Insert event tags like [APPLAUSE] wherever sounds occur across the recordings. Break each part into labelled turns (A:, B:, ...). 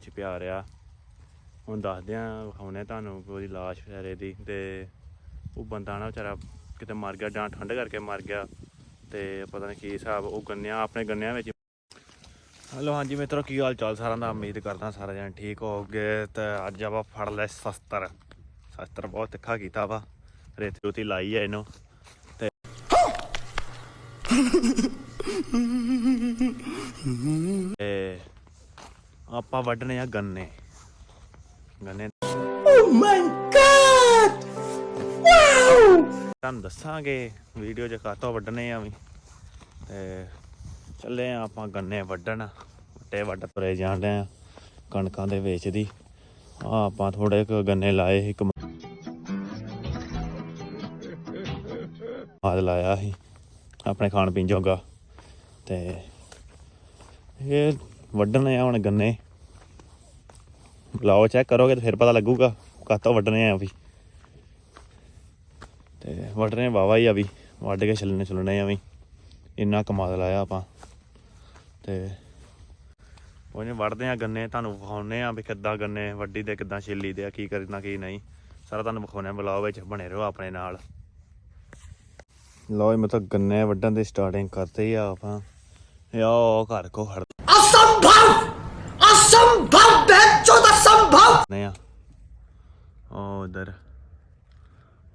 A: ਚ ਪਿਆਰ ਆ ਹੁਣ ਦੱਸਦੇ ਆ ਵਿਖਾਉਣੇ ਤੁਹਾਨੂੰ ਉਹਦੀ ਲਾਸ਼ ਵਿਚਾਰੇ ਦੀ ਤੇ ਉਹ ਬੰਦਾ ਨਾ ਵਿਚਾਰਾ ਕਿਤੇ ਮਰ ਗਿਆ ਜਾਂ ਠੰਡ ਕਰਕੇ ਮਰ ਗਿਆ ਤੇ ਪਤਾ ਨਹੀਂ ਕੀ ਹਿਸਾਬ ਉਹ ਗੰਨਿਆਂ ਆਪਣੇ ਗੰਨਿਆਂ ਵਿੱਚ। ਹਲੋ ਹਾਂਜੀ ਮਿੱਤਰੋ ਕੀ ਹਾਲ ਚਾਲ ਸਾਰਿਆਂ ਦਾ? ਉਮੀਦ ਕਰਦਾ ਸਾਰੇ ਜਣ ਠੀਕ ਹੋਗੇ ਤੇ ਅੱਜ ਆਪਾਂ ਫੜ ਲੈ ਸ਼ਸਤਰ। ਸ਼ਸਤਰ ਬਹੁਤ ਤਿੱਖਾ ਕੀਤਾ ਵਾ। ਰੇਤੀ ਰੂਤੀ ਲਾਈ ਹੈ ਇਹਨੂੰ। ਤੇ [LAUGHS] ਤੇ ਆਪਾਂ ਵੱਢਣੇ ਆ ਗੰਨੇ। ਗੰਨੇ ਤੁਹਾਨੂੰ ਦੱਸਾਂਗੇ ਵੀਡੀਓ 'ਚ ਕਾਤੋਂ ਵੱਢਣੇ ਆ ਵੀ। ਤੇ ਚੱਲੇ ਆ ਆਪਾਂ ਗੰਨੇ ਵੱਢਣ। ਵੱਟੇ ਵੱਢ ਤੁਰੇ ਜਾਂਦੇ ਆ ਕਣਕਾਂ ਦੇ ਵਿੱਚ ਦੀ। ਆ ਆਪਾਂ ਥੋੜੇ ਕੁ ਗੰਨੇ ਲਾਏ ਸੀ ਇੱਕ ਆਦ ਲਾਇਆ ਸੀ ਆਪਣੇ ਖਾਣ ਪੀਣ ਜੋਗਾ। ਤੇ ਇਹ ਵੱਢਣੇ ਆ ਹੁਣ ਗੰਨੇ। ਲਾਓ ਚੈੱਕ ਕਰੋਗੇ ਤਾਂ ਫਿਰ ਪਤਾ ਲੱਗੂਗਾ ਕਾਤੋਂ ਵੱਢਣੇ ਆ ਵੀ। ਤੇ ਵੱਢਣੇ ਵਾਵਾ ਹੀ ਆ ਵੀ, ਵੱਢ ਕੇ ਛਿੱਲਣੇ ਛੁੱਲਣੇ ਆ ਵੀ। ਇੰਨਾ ਕਮਾਲ ਲਾਇਆ ਆਪਾਂ। ਤੇ ਉਹਨੇ ਵੱਢਦੇ ਆ ਗੰਨੇ, ਤੁਹਾਨੂੰ ਵਿਖਾਉਨੇ ਆ ਵੀ ਕਿੱਦਾਂ ਗੰਨੇ ਵੱਡੀ ਦੇ, ਕਿੱਦਾਂ ਛਿੱਲੀ ਦੇ, ਆ ਕੀ ਕਰਨਾ ਕੀ ਨਹੀਂ। ਸਾਰਾ ਤੁਹਾਨੂੰ ਵਿਖਾਉਨੇ ਆ ਬਲੌਗ ਵਿੱਚ ਬਣੇ ਰਹੋ ਆਪਣੇ ਨਾਲ। ਲਓ ਜੀ ਮਤਲਬ ਗੰਨੇ ਵੱਢਣ ਦੀ ਸਟਾਰਟਿੰਗ ਕਰਦੇ ਹੀ ਆ ਆਪਾਂ। ਇਹ ਆਹ ਘਰ ਕੋ ਆ। ਉਹ ਉਧਰ।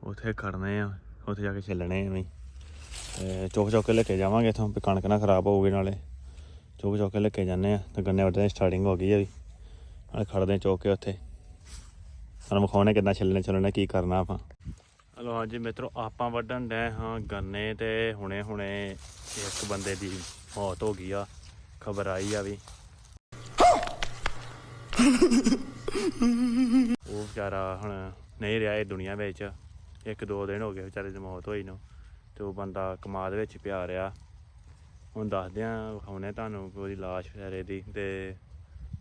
A: ਉਥੇ ਖੜਨੇ ਆ। ਉਥੇ ਜਾ ਕੇ ਛਿੱਲਣੇ ਆ ਵੀ। ਤੇ ਚੁੱਕ ਚੁੱਕ ਕੇ ਲੈ ਕੇ ਜਾਵਾਂਗੇ ਇਥੋਂ, ਵੀ ਕਣਕ ਨਾ ਖਰਾਬ ਹੋਊਗੀ ਨਾਲੇ। ਚੁੱਕ ਚੁੱਕ ਕੇ ਲੈ ਕੇ ਜਾਂਦੇ ਆ। ਤੇ ਗੰਨੇ ਵੱਢਣ ਸਟਾਰਟਿੰਗ ਹੋ ਗਈ ਆ ਵੀ। ਨਾਲੇ ਖੜਦੇ ਆ ਚੁੱਕ ਕੇ ਉੱਥੇ। ਤੁਹਾਨੂੰ ਵਿਖਾਉਣੇ ਕਿੱਦਾਂ ਛਿੱਲਣੇ ਛਿੱਲਣੇ, ਕੀ ਕਰਨਾ ਆਪਾਂ। ਹਲੋ ਹਾਂਜੀ ਮਿੱਤਰੋ, ਆਪਾਂ ਵੱਢਣ ਡਏ ਹਾਂ ਗੰਨੇ ਤੇ ਹੁਣੇ ਹੁਣੇ ਇੱਕ ਬੰਦੇ ਦੀ ਮੌਤ ਹੋ ਗਈ ਆ। ਖਬਰ ਆਈ ਆ ਵੀ। ਉਹ ਵਿਚਾਰਾ ਹੁਣ ਨਹੀਂ ਰਿਹਾ ਇਹ ਦੁਨੀਆ ਵਿੱਚ। ਇੱਕ ਦੋ ਦਿਨ ਹੋ ਗਏ ਵਿਚਾਰੇ ਦੀ ਮੌਤ ਹੋਈ ਨੂੰ ਤੇ ਉਹ ਬੰਦਾ ਕਮਾਦ ਵਿੱਚ ਪਿਆ ਰਿਹਾ। ਹੁਣ ਦੱਸਦੇ ਆ ਵਿਖਾਉਣੇ ਤੁਹਾਨੂੰ ਕਿ ਉਹਦੀ ਲਾਸ਼ ਵਿਚਾਰੇ ਦੀ ਤੇ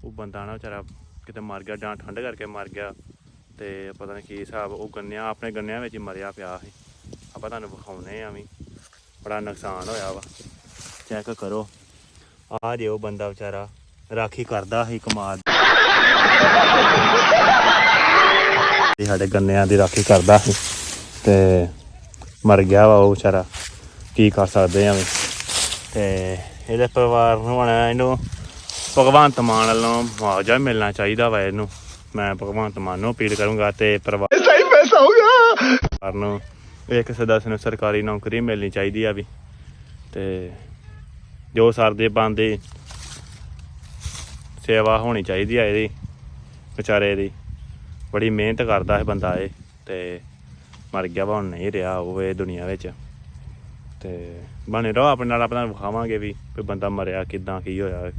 A: ਉਹ ਬੰਦਾ ਨਾ ਵਿਚਾਰਾ ਕਿਤੇ ਮਰ ਗਿਆ, ਜਾਂ ਠੰਡ ਕਰਕੇ ਮਰ ਗਿਆ ਤੇ ਪਤਾ ਨਹੀਂ ਕੀ ਹਿਸਾਬ, ਉਹ ਗੰਨਿਆਂ, ਆਪਣੇ ਗੰਨਿਆਂ ਵਿੱਚ ਹੀ ਮਰਿਆ ਪਿਆ ਸੀ। ਆਪਾਂ ਤੁਹਾਨੂੰ ਵਿਖਾਉਣੇ ਆ ਵੀ ਬੜਾ ਨੁਕਸਾਨ ਹੋਇਆ ਵਾ। ਚੈੱਕ ਕਰੋ। ਆ ਜੇ ਉਹ ਬੰਦਾ ਵਿਚਾਰਾ ਰਾਖੀ ਕਰਦਾ ਸੀ ਕਮਾਦ। ਤੇ ਸਾਡੇ ਗੰਨਿਆਂ ਦੀ ਰਾਖੀ ਕਰਦਾ ਸੀ ਤੇ ਮਰ ਗਿਆ ਵਾ ਉਹ ਵਿਚਾਰਾ। ਕੀ ਕਰ ਸਕਦੇ ਆ ਤੇ ਇਹਦੇ ਪਰਿਵਾਰ ਨੂੰ ਹੁਣ ਇਹਨੂੰ ਭਗਵੰਤ ਮਾਨ ਵੱਲੋਂ ਮੁਆਵਜ਼ਾ ਮਿਲਣਾ ਚਾਹੀਦਾ ਵਾ ਇਹਨੂੰ। ਮੈਂ ਭਗਵੰਤ ਮਾਨ ਨੂੰ ਅਪੀਲ ਕਰੂੰਗਾ ਤੇ ਪਰਿਵਾਰ
B: ਸਹੀ ਪੈਸਾ ਹੋਗਾ
A: ਪਰਿਵਾਰ ਨੂੰ ਇੱਕ ਸਦਸ ਨੂੰ ਸਰਕਾਰੀ ਨੌਕਰੀ ਮਿਲਣੀ ਚਾਹੀਦੀ ਆ ਵੀ। ਤੇ ਜੋ ਸਰਦੇ ਬੰਦੇ ਸੇਵਾ ਹੋਣੀ ਚਾਹੀਦੀ ਆ ਇਹਦੀ। ਵਿਚਾਰੇ ਦੀ। ਬੜੀ ਮਿਹਨਤ ਕਰਦਾ ਹੈ ਬੰਦਾ ਇਹ ਤੇ ਮਰ ਗਿਆ ਵਾ, ਹੁਣ ਨਹੀਂ ਰਿਹਾ ਉਹ ਇਹ ਦੁਨੀਆ ਵਿੱਚ। ਤੇ ਬਣੇ ਰਹੋ ਆਪਣੇ ਨਾਲ, ਆਪਣਾ ਵਿਖਾਵਾਂਗੇ ਵੀ ਵੀ ਬੰਦਾ ਮਰਿਆ ਕਿਦਾਂ, ਕੀ ਹੋਇਆ,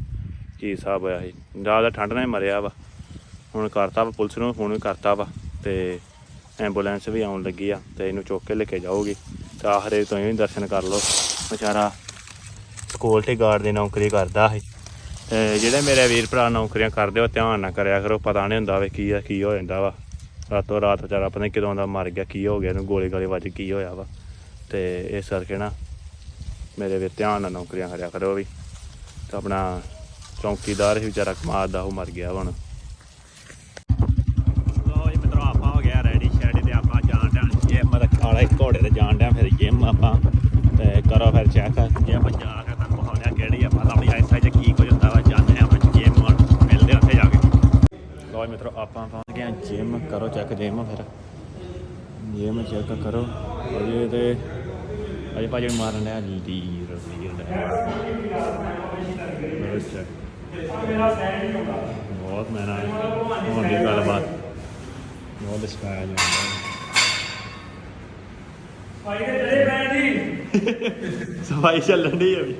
A: ਕੀ ਹਿਸਾਬ ਹੋਇਆ ਸੀ ਜ਼ਿਆਦਾ ਠੰਡ ਨਾਲ ਹੀ ਮਰਿਆ ਵਾ। ਹੁਣ ਕਰਤਾ ਵਾ, ਪੁਲਿਸ ਨੂੰ ਫੋਨ ਵੀ ਕਰਤਾ ਵਾ ਤੇ ਐਂਬੂਲੈਂਸ ਵੀ ਆਉਣ ਲੱਗੀ ਆ ਤੇ ਇਹਨੂੰ ਚੁੱਕ ਕੇ ਲੈ ਕੇ ਜਾਊਗੀ। ਤੇ ਆਖਰੇ ਤੋਂ ਹੀ ਦਰਸ਼ਨ ਕਰ ਲਓ। ਵਿਚਾਰਾ ਸਕਿਉਰਟੀ ਗਾਰਡ ਦੀ ਨੌਕਰੀ ਕਰਦਾ ਸੀ ਜਿਹੜੇ ਮੇਰੇ ਵੀਰ ਭਰਾ ਨੌਕਰੀਆਂ ਕਰਦੇ ਹੋ ਧਿਆਨ ਨਾ ਕਰਿਆ ਕਰੋ, ਪਤਾ ਨਹੀਂ ਹੁੰਦਾ ਵੇ ਕੀ ਆ, ਕੀ ਹੋ ਜਾਂਦਾ ਵਾ। ਰਾਤੋਂ ਰਾਤ ਵਿਚਾਰਾ ਪਤਾ ਨਹੀਂ ਕਿਦੋਂ ਦਾ ਮਰ ਗਿਆ, ਕੀ ਹੋ ਗਿਆ, ਇਹਨੂੰ ਗੋਲੀ ਗਾਲੀ ਵੱਜ ਕੀ ਹੋਇਆ ਵਾ। ਤੇ ਇਸ ਕਰਕੇ ਨਾ ਮੇਰੇ ਵੀ ਧਿਆਨ ਨਾਲ ਨੌਕਰੀਆਂ ਕਰਿਆ ਕਰੋ ਵੀ। ਤੇ ਆਪਣਾ ਚੌਂਕੀਦਾਰ ਹੀ ਵਿਚਾਰਾ ਕਮਾਦ ਦਾ, ਉਹ ਮਰ ਗਿਆ ਹੁਣ। ਲੋ ਜੀ ਮਿੱਤਰੋ, ਆਪਾਂ ਹੋ ਗਿਆ ਰੈਡੀ ਸ਼ੈਡੀ ਤੇ ਆਪਾਂ ਜਾਣ ਡਿਆ ਜਿਮ ਦਾ ਖਾਲਾ ਘੋੜੇ ਤੇ ਜਾਣ ਡਿਆ, ਫਿਰ ਜਿਮ ਆਪਾਂ। ਤੇ ਕਰੋ ਫਿਰ ਚੈੱਕ ਜੇ ਆਪਾਂ ਜਾ ਕੇ ਤੁਹਾਨੂੰ ਵਿਖਾਉਂਦੇ ਆ ਕਿਹੜੀ ਆਪਾਂ ਆਪਣੀ ਐਕਸਰਸਾਈਜ਼ ਕੀ ਕੁਝ ਹੁੰਦਾ ਵਾ ਜਾਂਦੇ ਆ ਆਪਾਂ ਜਿਮ ਮਿਲਦੇ ਆ ਉੱਥੇ ਜਾ ਕੇ ਲੋ ਜੀ ਮਿੱਤਰੋ ਆਪਾਂ ਪਹੁੰਚ ਗਏ ਆ ਜਿਮ ਕਰੋ ਚੈੱਕ ਜਿਮ ਫਿਰ। ਜਿਮ ਚੈੱਕ ਕਰੋ। ਅਜੇ ਤੇ ਅਜੇ ਭਾਜੀ ਨੂੰ ਮਾਰਨ ਡਿਆ ਲੀਰ ਲੀਰ ਅੱਛਾ ਬਹੁਤ ਮਹਿੰਗਾ ਹੈ ਹੋਣ ਦੀ ਗੱਲਬਾਤ। ਬਹੁਤ ਸਟਾਈਲ ਹੈ ਸਫ਼ਾਈ ਚੱਲਣ ਦੀ ਹੈ ਵੀ।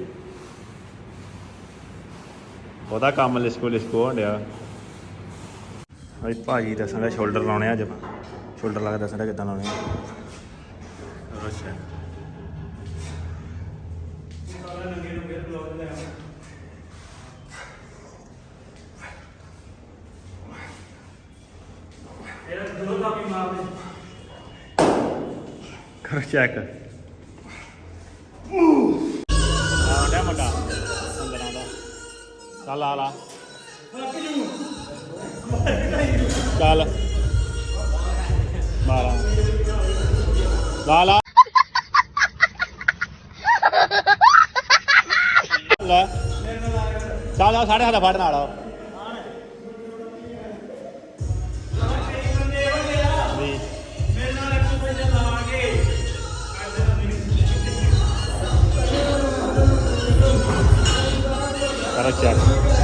A: ਉਹਦਾ ਕੰਮ ਲਿਸਕੋ ਲਿਸਕੋ ਹੋਣ ਡਿਆ। ਭਾਈ ਭਾਜੀ ਦੱਸਣ ਸ਼ੋਲਡਰ ਲਾਉਣੇ ਆ ਅੱਜ। ਸ਼ੋਲਡਰ ਲਾ ਕੇ ਦੱਸਣ ਕਿੱਦਾਂ ਲਾਉਣੇ ਆ। ਅੱਛਾ। ਕਰੋ ਚੈੱਕ ਆਉਂਦਾ ਮੁੰਡਾ। ਅੰਦਰਾਂ ਦਾ ਚੱਲ ਆ ਲਾ। ਚੱਲ। 12 ਲਾ ਲਾ। ਲੈ ਚੱਲ ਆ ਸਾਢੇ ਹੱਥ ਫੜ ਨਾਲ। ਆ ਵੀ ਕਰ ਚੱਕ